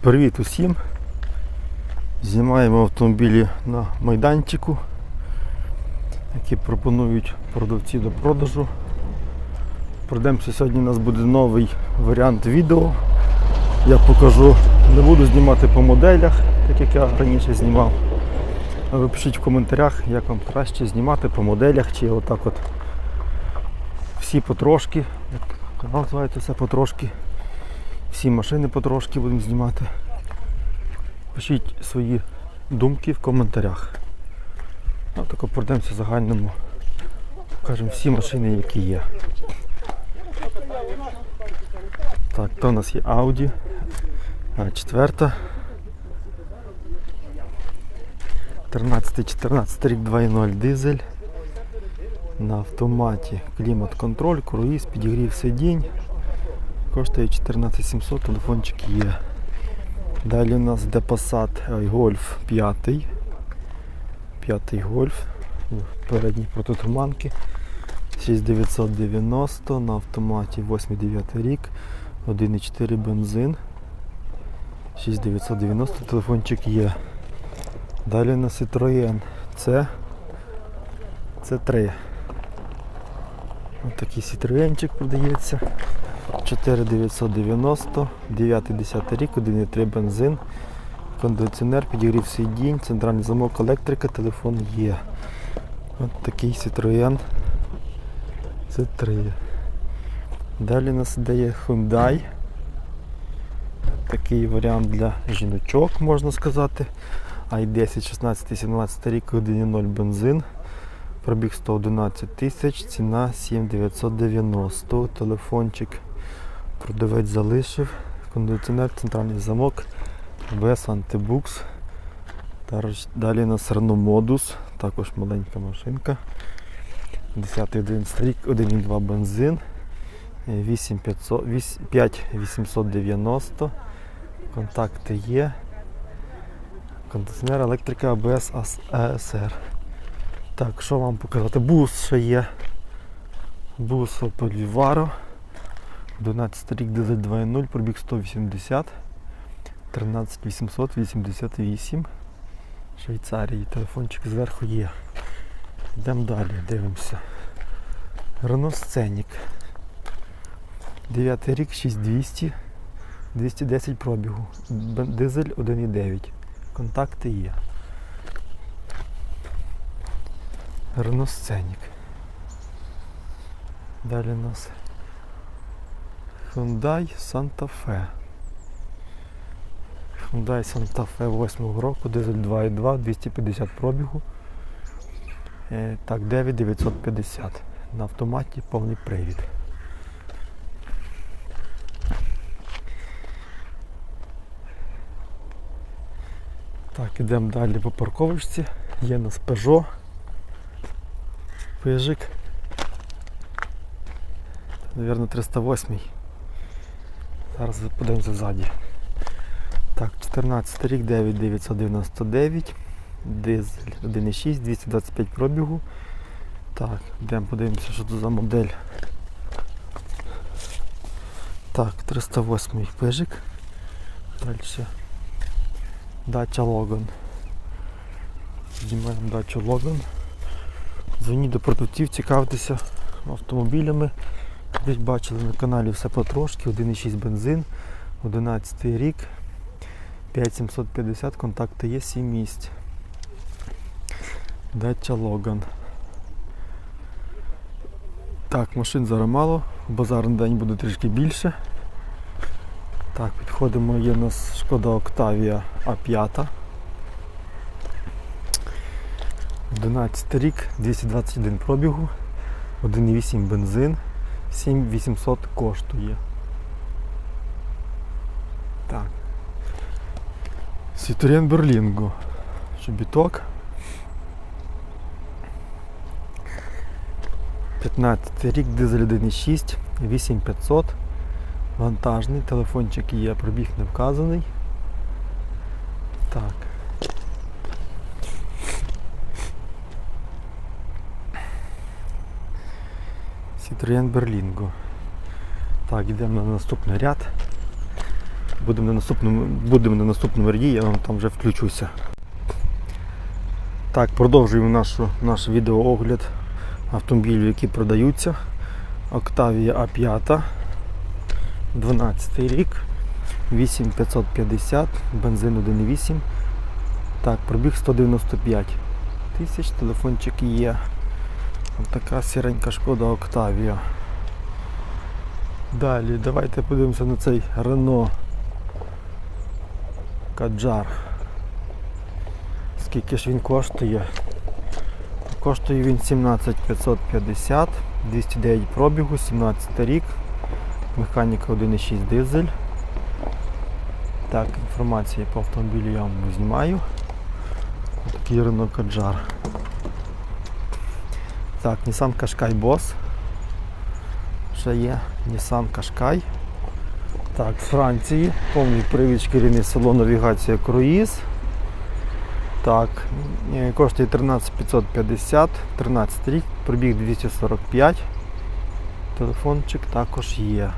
Привіт усім. Знімаємо автомобілі на майданчику, які пропонують продавці до продажу. Пройдемося сьогодні у нас буде новий варіант відео. Я покажу, не буду знімати по моделях, так як я раніше знімав. А ви пишіть в коментарях, як вам краще знімати по моделях чи отак от всі потрошки, як канал називається все потрошки. Всі машини потрошки будемо знімати. Пишіть свої думки в коментарях. Ну, тако пройдемося загальному. Покажемо всі машини, які є. Так, то у нас є Audi. А, четверта. 13-14 рік 2.0 дизель. На автоматі клімат-контроль, круїз, підігрів сидінь. Коштує 14700, телефончик є. Далі у нас де Passat Golf 5. П'ятий Golf. Передні протитуманки. 6990 на автоматі 8-9 рік. 1,4 бензин. 6990 телефончик є. Далі у нас Citroën C. C3. Ось такий Citroёnчик продається. 4990, 9-10 рік, 1,3 бензин, кондиціонер, підігрів сидінь, центральний замок, електрика, телефон є. Ось такий Citroën C3. Далі у нас іде є Hyundai. Такий варіант для жіночок, можна сказати. i10, 16, 17 рік, 1,0 бензин. Пробіг 111 тисяч, ціна 7990. Телефончик продавець залишив. Кондиціонер, центральний замок, без антибукс. Далі у нас Renault Modus, також маленька машинка. 10 11 рік, 1,2 бензин. 8500 вісь- 5890. Контакти є. Кондиціонер, електрика, АБС, АСР. Так, що вам показати? Бус ще є. Бус Opel. 12 рік дизель 2.0, пробіг 180. 13888. Швейцарії. Телефончик зверху є. Йдемо далі, дивимося. Renault Scenic. 9 рік, 6200. 210 пробігу. Дизель 1.9. Контакти є. Renault Scenic. Далі у нас Hyundai Santa Fe. Hyundai Santa Fe 8 року, дизель 2.2, 250 пробігу. Е, Так, 9950. На автоматі повний привід. Так, ідемо далі по парковочці. Є у нас Peugeot. Пижик. Навірно 308. Зараз подивимося ззаді. Так, 14 рік, 9999. Дизель 1.6, 225 пробігу. Так, йдемо подивимося, що це за модель. Так, 308 пижик. Далі. Дача Логан. Знімаємо дачу Логан. Дзвоніть до продавців, цікавтеся автомобілями. Десь бачили на каналі все потрошки, 1,6 бензин, 11 рік, 5750, контакти є 7 місць. Дача Логан. Так, машин зараз мало, базарний день буде трішки більше. Так, підходимо, є у нас шкода Октавія А5. 11 рік, 221 пробігу, 1,8 бензин, 7800 коштує. Так. Citroen Berlingo. Чобіток. 15 рік, дизель 1,6, 8500. Вантажний, телефончик є, пробіг не вказаний. Так. Citroen Berlingo. Так, йдемо на наступний ряд. Будемо на наступному, будемо на наступному ряді, я вам там вже включуся. Так, продовжуємо нашу, наш відеоогляд автомобілів, які продаються. Octavia A5, 12 рік, 8550, бензин 1.8. Так, пробіг 195 тисяч, телефончик є. Така сіренька шкода Octavia. Далі давайте подивимося на цей Renault Каджар. Скільки ж він коштує? Коштує він 17550, 209 пробігу, 17 рік, механіка 1.6 дизель. Так, інформація по автомобілю я вам знімаю. Такий Renault Каджар. Так, Nissan Qashqai Boss. Ще є Nissan Qashqai. Так, з Франції. Повний привід шкіряний салон навігація круїз. Так, е, коштує 13550, 13 рік, пробіг 245. Телефончик також є.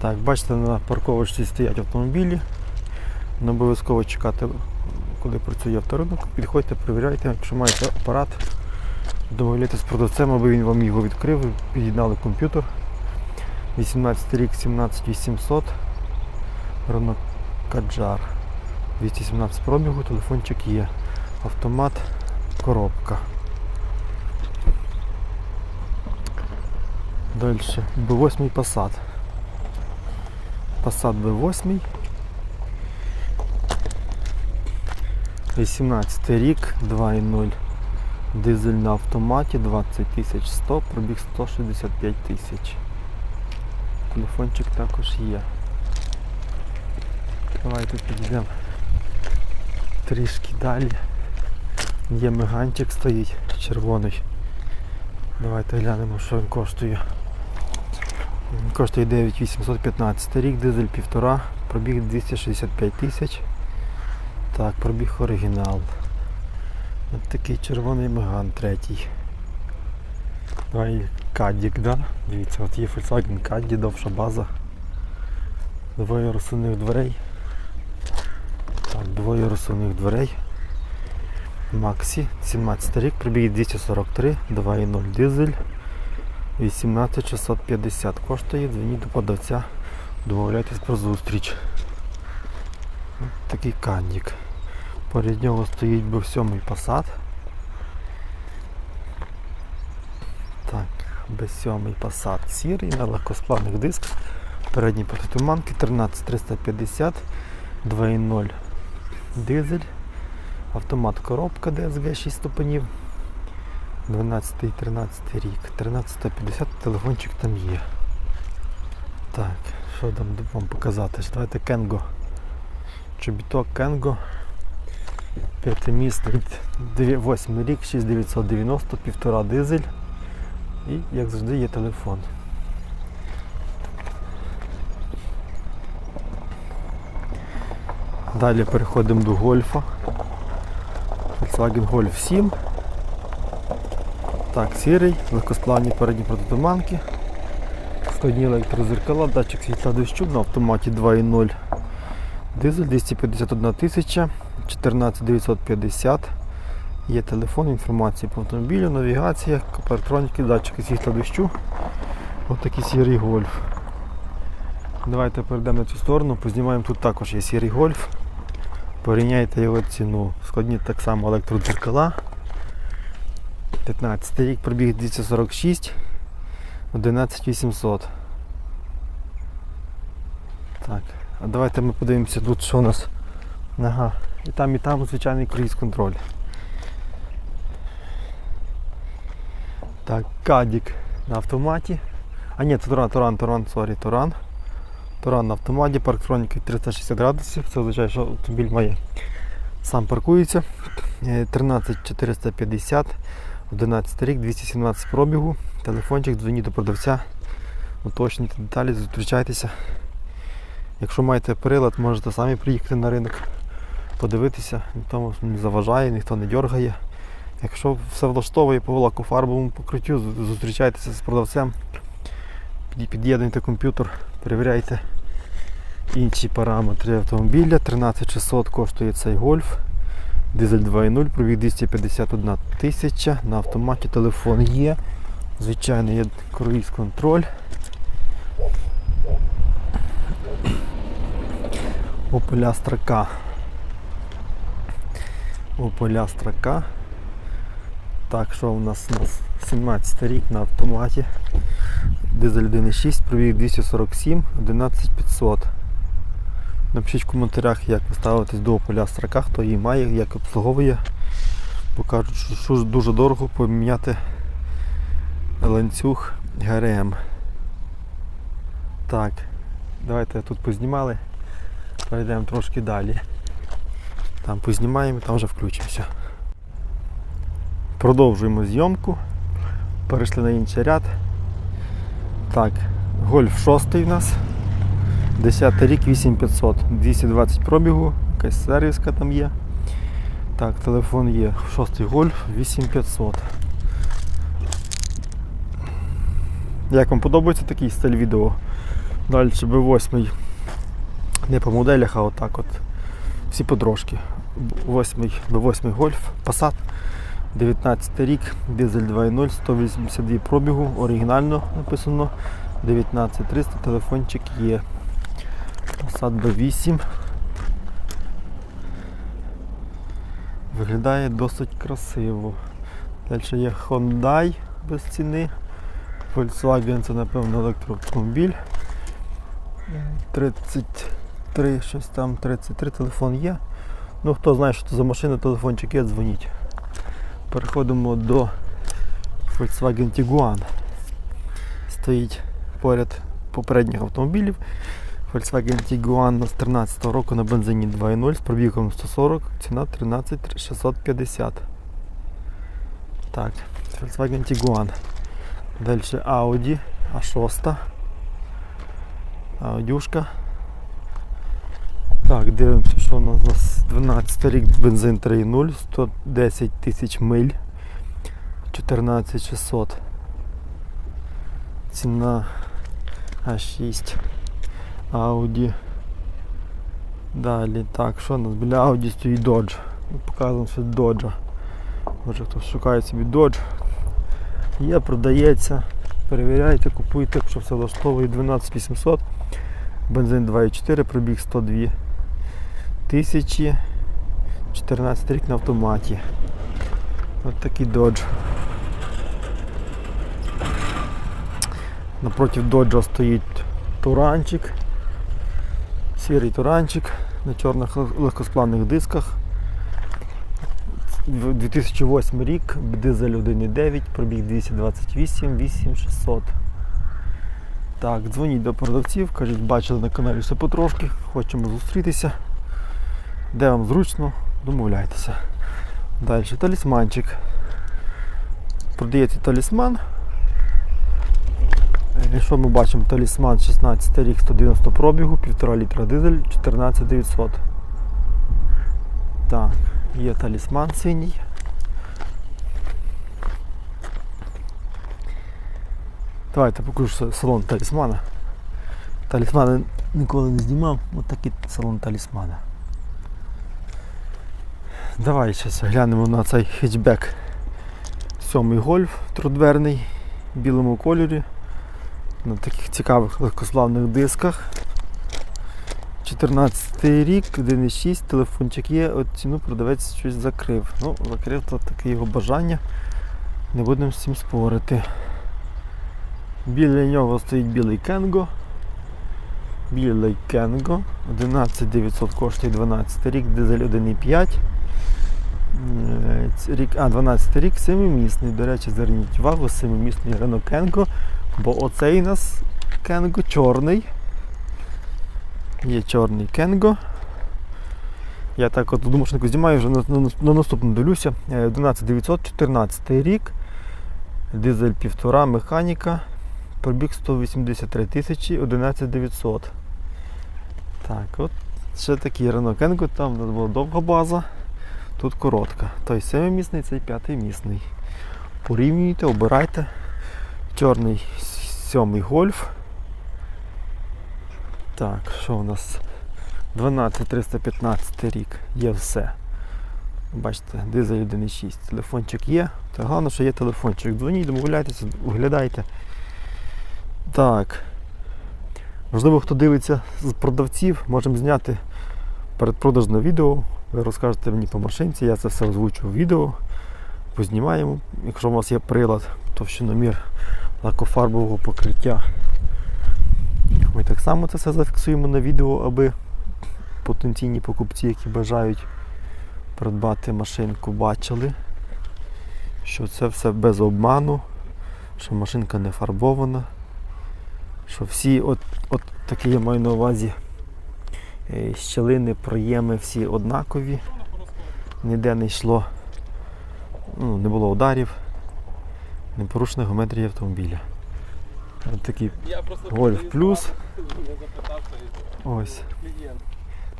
Так, бачите, на парковочці стоять автомобілі. Не обов'язково чекати, коли працює авторинок. Підходьте, перевіряйте, якщо маєте апарат, домовляйтесь з продавцем, аби він вам його відкрив, під'єднали комп'ютер. 18 рік, 17800. Renault Kadjar. 217 пробігу, телефончик є. Автомат, коробка. Далі. B8 Passat. Passat B8. 18 рік, 2.0. Дизель на автоматі, 20 100, пробіг 165 тисяч. Телефончик також є. Давайте підійдемо трішки далі. Є меганчик стоїть червоний. Давайте глянемо, що він коштує. Він коштує 9815 рік, дизель 1,5, пробіг 265 тисяч. Так, пробіг оригінал. Ось такий червоний меган третій. Давай Кадік, да? Дивіться, от є Volkswagen Caddy, довша база. Двоє розсувних дверей. Так, двоє розсувних дверей. Максі, 17 рік, прибіг 243, 2.0 дизель, 18650 коштує, дзвоніть до продавця, домовляйтесь про зустріч. Ось Такий кандік. Поряд нього стоїть B7 Passat. Так, B7 Passat сірий на легкосплавних дисках. Передні протитуманки 13350, 2.0 дизель, автомат коробка DSG 6 ступенів, 12-13 рік, 1350 телефончик там є. Так, що там вам показати? Давайте Кенго. Чобіток Кенго. П'ятимісний 8 рік, 6990, півтора дизель. І, як завжди, є телефон. Далі переходимо до гольфа. Volkswagen Golf 7. Так, сірий, легкосплавні передні протитуманки. Складні електрозеркала, датчик світла дощу на автоматі 2.0. Дизель 251 тисяча, 14950. Є телефон, інформація по автомобілю, навігація, електроніки, датчики світла дощу. Ось такий сірий гольф. Давайте перейдемо на цю сторону, познімаємо тут також є сірий гольф. Порівняйте його ціну. Складні так само електродзеркала. 15 рік пробіг 246, 11800. Так, а давайте ми подивимося тут, що у нас. Ага, і там, і там звичайний круїз контроль. Так, кадік на автоматі. А ні, це Туран, Туран, Туран, сорі, Туран. Туран на автоматі, парктроніки 360 градусів. Це означає, що автомобіль має сам паркується. Е, 13450, 11 рік, 217 пробігу. Телефончик, дзвоніть до продавця, уточнюйте деталі, зустрічайтеся. Якщо маєте прилад, можете самі приїхати на ринок, подивитися, ніхто не заважає, ніхто не дергає. Якщо все влаштовує по лакофарбовому покриттю, зустрічайтеся з продавцем, під'єднуйте комп'ютер, перевіряйте інші параметри автомобіля. 13600 коштує цей гольф. Дизель 2.0, пробіг 251 тисяча. На автоматі телефон є. Звичайно, є круїз контроль. Opel Astra. Opel Astra K. Так, що у нас у 17 рік на автоматі. Дизель 1.6, пробіг 247, 11500. Напишіть в коментарях, як ви ставитесь до Opel K, хто її має, як обслуговує. Покажуть, що, що дуже дорого поміняти ланцюг ГРМ. Так, давайте тут познімали. Перейдемо трошки далі. Там познімаємо, і там вже включимося. Продовжуємо зйомку. Перейшли на інший ряд. Так, гольф 6 у нас. 10 рік 8500. 220 пробігу, якась сервіска там є. Так, телефон є. 6 гольф 8500. Як вам подобається такий стиль відео? Далі B8 не по моделях, а отак от. Всі потрошки. 8, B8 Golf, Passat, 19 рік, дизель 2.0, 182 пробігу, оригінально написано 19300, телефончик є. Passat B8. Виглядає досить красиво. Далі є Hyundai без ціни. Volkswagen це напевно електроавтомобіль. 33, щось там, 33 телефон є. Ну хто знає, що це за машина, телефончик є, дзвоніть. Переходимо до Volkswagen Tiguan. Стоїть поряд попередніх автомобілів. Volkswagen Tiguan з 13 року на бензині 2.0 з пробігом 140, ціна 13 650. Так, Volkswagen Tiguan. Далі Audi A6. Аудюшка. Так, дивимося, що у нас, у 12 рік бензин 3.0, 110 тисяч миль, 14600. Ціна А6. Audi. Далі, так, що у нас біля Audi стоїть Dodge. Показуємо, що Dodge. Може хтось шукає собі Dodge. Є, продається. Перевіряйте, купуйте, якщо все влаштовує 12800. Бензин 2.4, пробіг 102 тисячі. 14 рік на автоматі. Ось такий Dodge. Напроти Доджа стоїть туранчик. Сірий туранчик на чорних легкосплавних дисках. 2008 рік, дизель 1.9, пробіг 228, 8600. Так, дзвоніть до продавців, кажіть, бачили на каналі все потрошки, хочемо зустрітися. Де вам зручно, домовляйтеся. Далі талісманчик. Продається талісман. Е, Що ми бачимо? Талісман 16 рік 190 пробігу, 1,5 літра дизель, 14900. Так, є талісман синій. Давайте покажу салон талісмана. Талісмана ніколи не знімав, ось такий салон талісмана. Давай зараз глянемо на цей хетчбек. Сьомий гольф трудверний в білому кольорі. На таких цікавих легкославних дисках. 14 рік, 1,6, телефончик є, от ціну продавець щось закрив. Ну, закрив то таке його бажання. Не будемо з цим спорити. Біля нього стоїть білий Кенго. Білий Кенго. 11900 коштує 12 рік, дизель 1,5. Е, Рік, а, 12 рік, 7-місний. До речі, зверніть увагу, 7-місний Renault Кенго. Бо оцей у нас Кенго чорний. Є чорний Кенго. Я так от думав, знімаю, вже на, на, на наступну дивлюся. Е, 11914 рік. Дизель 1,5, механіка. Пробіг 183 тисячі, 11900. Так, от ще такий Renault Кенго, там у нас була довга база, тут коротка. Той 7-місний, цей 5-місний. Порівнюйте, обирайте. Чорний сьомий гольф. Так, що у нас? 12315 рік. Є все. Бачите, дизель 1.6. Телефончик є. Та головне, що є телефончик. Дзвоніть, домовляйтеся, оглядайте. Так. Можливо, хто дивиться з продавців, можемо зняти передпродажне відео. Ви розкажете мені по машинці, я це все озвучу в відео. Познімаємо. Якщо у вас є прилад, товщиномір лакофарбового покриття. Ми так само це все зафіксуємо на відео, аби потенційні покупці, які бажають придбати машинку, бачили, що це все без обману, що машинка не фарбована, що всі, от, от такі я маю на увазі, е, щілини, проєми всі однакові, ніде не йшло, ну, не було ударів, непорушена геометрія автомобіля. От такий Гольф плюс. не ось.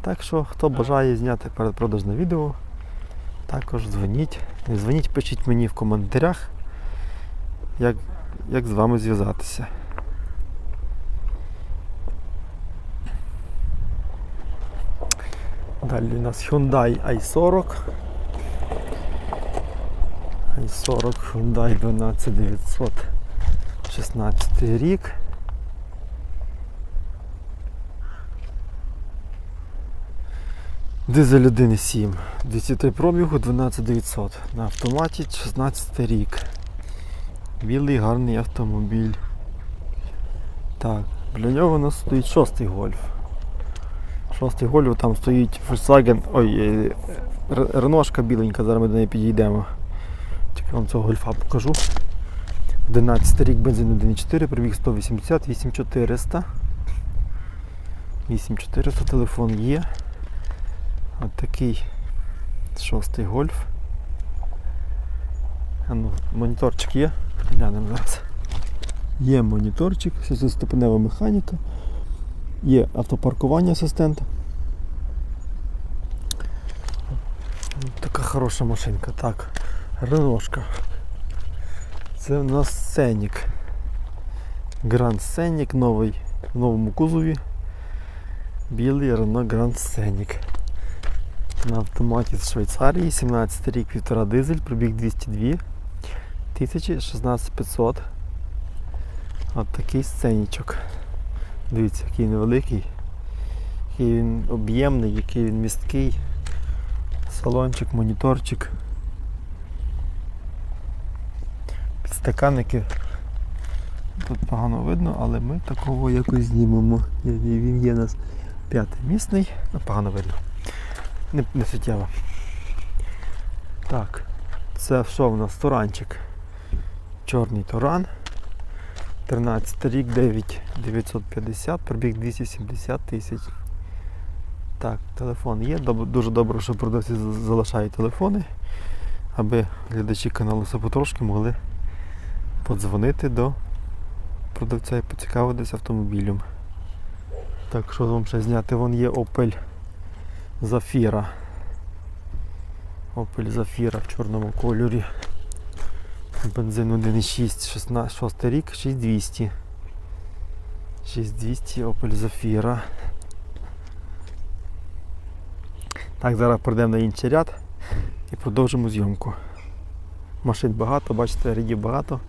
Так що, хто бажає зняти передпродажне відео, також дзвоніть. Дзвоніть, пишіть мені в коментарях, як, як з вами зв'язатися. Далі у нас Hyundai i40. i40 Hyundai 12916 рік. Дизель 1.7, 203 пробігу, 12900. На автоматі 16 рік. Білий гарний автомобіль. Так, для нього у нас стоїть шостий гольф. Шостий гольф, там стоїть Volkswagen, ой, е, Реношка біленька, зараз ми до неї підійдемо. Тільки вам цього гольфа покажу. 11 рік бензин 1.4, пробіг 180, 8400. 8400 телефон є. От такий шостий гольф. А ну, моніторчик є. Глянемо зараз. Є моніторчик, шестиступенева механіка, є автопаркування асистента. Така хороша машинка. Так, Реношка. Це у нас Сенік. Гранд Сенік новий в новому кузові. Білий Renault Grand Scenic. На автоматі з Швейцарії, 17 рік, півтора дизель, пробіг 202 тисячі, 16500. От такий сценічок. Дивіться, який невеликий, який він об'ємний, який він місткий. Салончик, моніторчик. Підстаканники. Тут погано видно, але ми такого якось знімемо. Він є у нас п'ятимісний, ну погано видно не, не суттєво. Так, це що в нас? Туранчик. Чорний туран. 13 рік, 9 950, пробіг 270 тисяч. Так, телефон є. Дуже добре, що продавці залишають телефони, аби глядачі каналу все потрошки могли подзвонити до продавця і поцікавитися автомобілем. Так, що вам ще зняти? Вон є Opel Зафіра. Opel Зафіра в чорному кольорі. Бензин 1.6, 16, 6 рік, 6200. 6200 Opel Зафіра. Так, зараз пройдемо на інший ряд і продовжимо зйомку. Машин багато, бачите, рядів багато.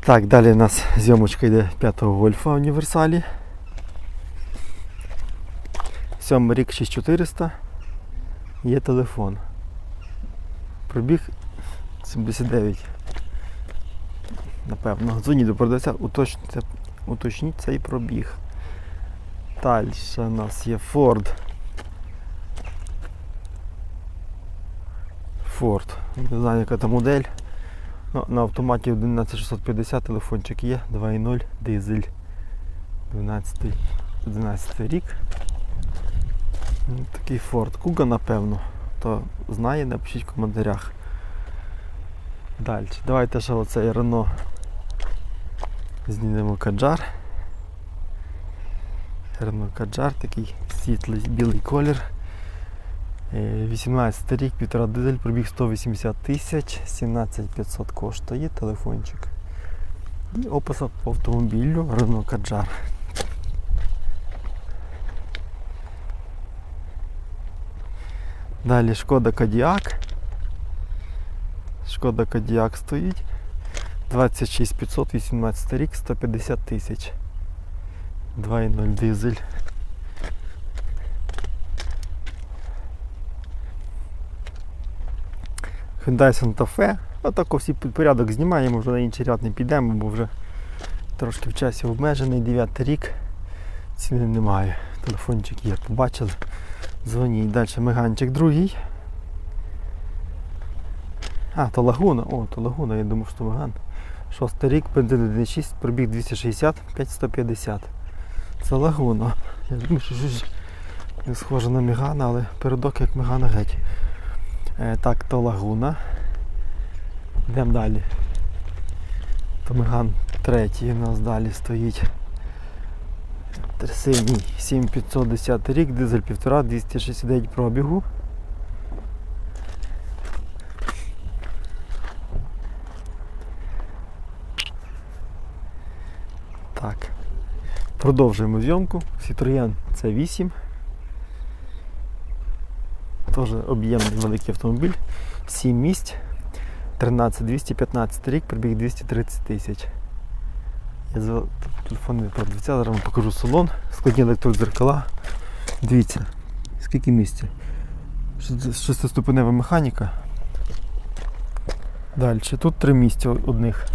Так, далі у нас зйомочка йде 5-го гольфа універсалі. 7 рік 6400. Є телефон. Пробіг 79. Напевно. Дзвоніть до продавця, уточніть цей пробіг. Далі у нас є Ford. Ford. Не знаю, яка там модель. Ну, на автоматі 11650 телефончик є, 2.0 дизель. 12 11 рік. Ну, Такий Ford Kuga, напевно. Хто знає, напишіть в коментарях. Далі. Давайте ще оцей Renault знімемо Каджар. Renault Каджар, такий світлий білий колір. Е, 18 рік, півтора дизель, пробіг 180 тисяч, 17500 коштує телефончик. І описа по автомобілю Renault Kadjar. Далі шкода Кодіак. Шкода Кодіак стоїть. 26 500, 18 рік, 150 тисяч. 2.0 дизель. Hyundai Santa Fe. Отако всі порядок знімаємо, вже на інший ряд не підемо, бо вже трошки в часі обмежений, 9 рік. Ціни немає. Телефончик є, побачили. Дзвоніть. Далі меганчик другий. А, то лагуна. О, то лагуна, я думав, що меган. Шостий рік, бензин 1.6, пробіг 260, 5150. Це лагуна. Я думаю, що щось не схоже на мігана, але передок як мігана геть. Е, так, то лагуна. Йдемо далі. То меган третій у нас далі стоїть. Синій 7510 рік, дизель 1,5, 269 пробігу. Так. Продовжуємо зйомку. Citroën C8. Теж об'ємний великий автомобіль. 7 місць. 13 215 рік, пробіг 230 тисяч. Я телефон від продавця, зараз вам покажу салон, складні електродзеркала. Дивіться, скільки місця. Шестиступенева механіка. Далі, тут три місця одних.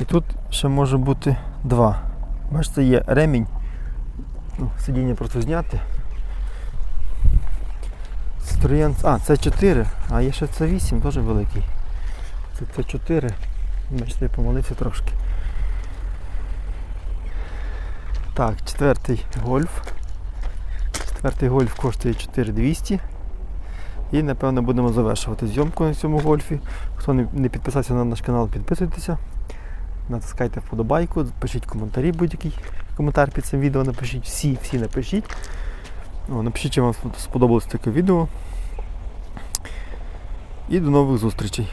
І тут ще може бути два. Бачите, є ремінь. Ну, сидіння просто зняти. Citroen, а, це 4, а є ще це 8, теж великий. Це, це 4. Бачите, я помолився трошки. Так, четвертий гольф. Четвертий гольф коштує 4200. І напевно будемо завершувати зйомку на цьому гольфі. Хто не підписався на наш канал, підписуйтеся. Натискайте вподобайку, пишіть коментарі будь-який коментар під цим відео, напишіть всі, всі напишіть. Напишіть, чи вам сподобалось таке відео. І до нових зустрічей.